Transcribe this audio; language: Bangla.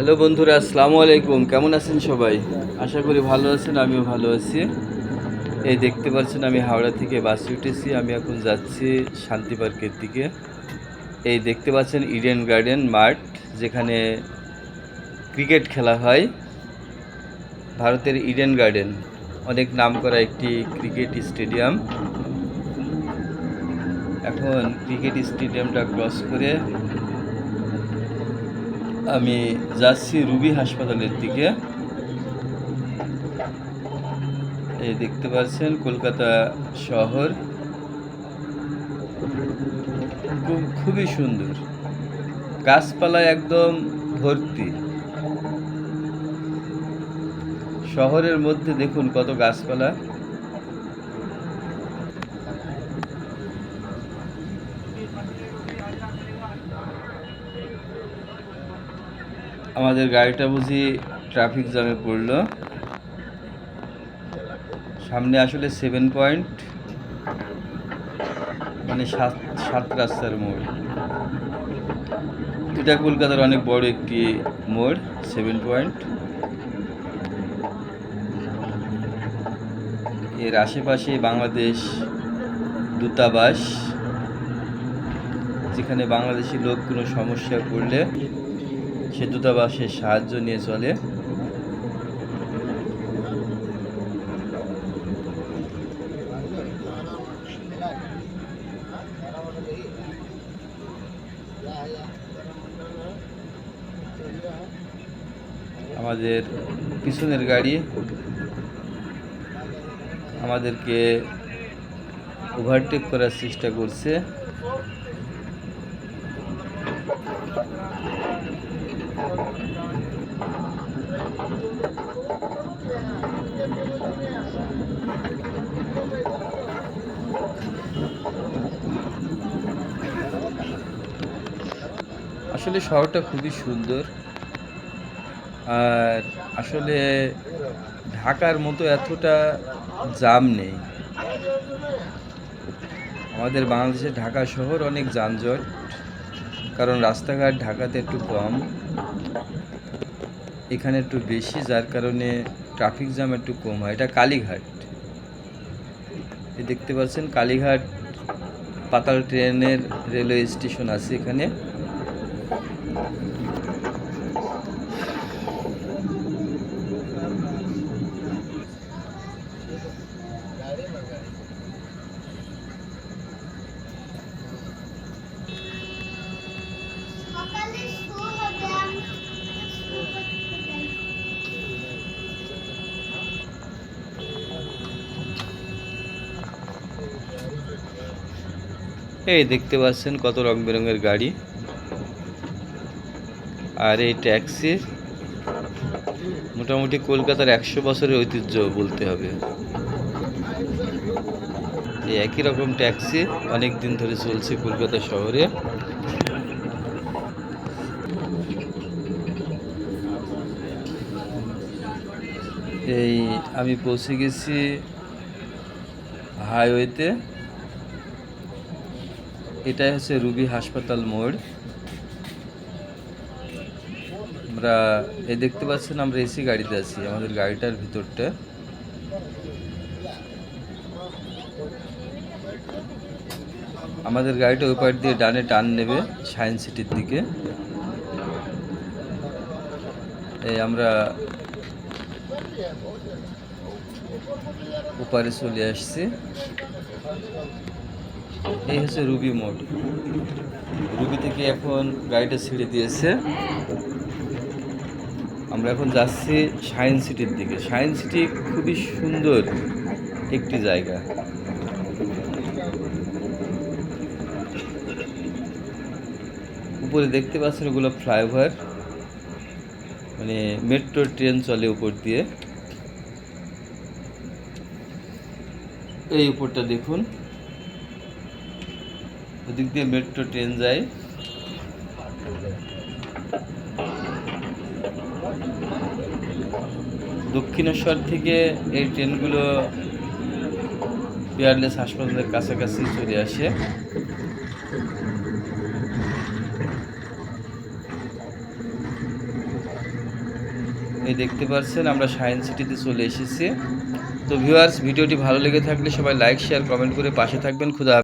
হ্যালো বন্ধুরা, আসসালামু আলাইকুম। কেমন আছেন সবাই? আশা করি ভালো আছেন, আমিও ভালো আছি। এই দেখতে পাচ্ছেন, আমি হাওড়া থেকে বাসে উঠেছি। আমি এখন যাচ্ছি শান্তি পার্কের দিকে। এই দেখতে পাচ্ছেন, ইডেন গার্ডেন মাঠ, যেখানে ক্রিকেট খেলা হয়। ভারতের ইডেন গার্ডেন, অনেক নাম করা একটি ক্রিকেট স্টেডিয়াম। এখন ক্রিকেট স্টেডিয়ামটা ক্রস করে আমি যাচ্ছি রুবি হাসপাতালের দিকে। এই দেখতে পাচ্ছেন কলকাতা শহর। খুব খুবই সুন্দর। গাছপালা একদম ভর্তি। শহরের মধ্যে দেখুন কত গাছপালা। আমাদের গাড়িটা বুঝি ট্রাফিক জ্যামে পড়ল। সামনে আসলে সেভেন পয়েন্ট মানে সাত সাত রাস্তার মোড়। এটা কলকাতার অনেক বড় একটি মোড় সেভেন পয়েন্ট এর আশেপাশে বাংলাদেশ দূতাবাস, যেখানে বাংলাদেশি লোক কোনো সমস্যা পড়লে সে দূতাবাসের সাহায্য নিয়ে চলে। আমাদের পিছনের গাড়ি আমাদেরকে ওভারটেক করার চেষ্টা করছে। আসলে শহরটা খুবই সুন্দর। আর আসলে ঢাকার মতো এতটা জাম নেই। আমাদের বাংলাদেশের ঢাকা শহর অনেক যানজট। কারণ রাস্তাঘাট ঢাকাতে একটু কম, এখানে একটু বেশি, যার কারণে ট্রাফিক জ্যাম একটু কম হয়। এটা কালীঘাট। এই দেখতে পাচ্ছেন, কালীঘাট পাতাল ট্রেনের রেলওয়ে স্টেশন আছে এখানে। এই দেখতে পাচ্ছেন কত রং বেরঙের গাড়ি। আর এই ট্যাক্সি মোটামুটি কলকাতার একশো বছরের ঐতিহ্য বলতে হবে। এই একই রকম ট্যাক্সি অনেক দিন ধরে চলছে কলকাতা শহরে। এই আমি পৌঁছে গেছি হাইওয়েতে। এটাই হচ্ছে রুবি হাসপাতাল মোড়। আমরা এই দেখতে পাচ্ছেন, আমরা এসি গাড়িতে আছি, আমাদের গাড়িটার ভিতরটা। আমাদের গাড়িটা ওই পাশ দিয়ে ডানে টান নেবে সায়েন্স সিটির দিকে। এই আমরা ওপারে চলে আসছি। এই হচ্ছে রুবি মোড়। রুবি থেকে এখন গাড়িটা ছেড়ে দিয়েছে। আমরা এখন যাচ্ছি সায়েন্স সিটির দিকে। সায়েন্স সিটি খুবই সুন্দর একটি জায়গা। উপরে দেখতে পাচ্ছেন ওগুলো ফ্লাইওভার। মানে মেট্রো ট্রেন চলে উপর দিয়ে। এই উপরটা দেখুন। ওদিক দিয়ে মেট্রো ট্রেন যায়। দক্ষিণেশ্বর থেকে এই ট্রেনগুলো পিয়ারলেস হাসপাতালের কাছাকাছি চলে আসে। এই দেখতে পাচ্ছেন, আমরা সায়েন্স সিটিতে চলে এসেছি। তো ভিউয়ার্স ভিডিওটি ভালো লেগে থাকলে সবাই লাইক শেয়ার কমেন্ট করে পাশে থাকবেন। খুদা।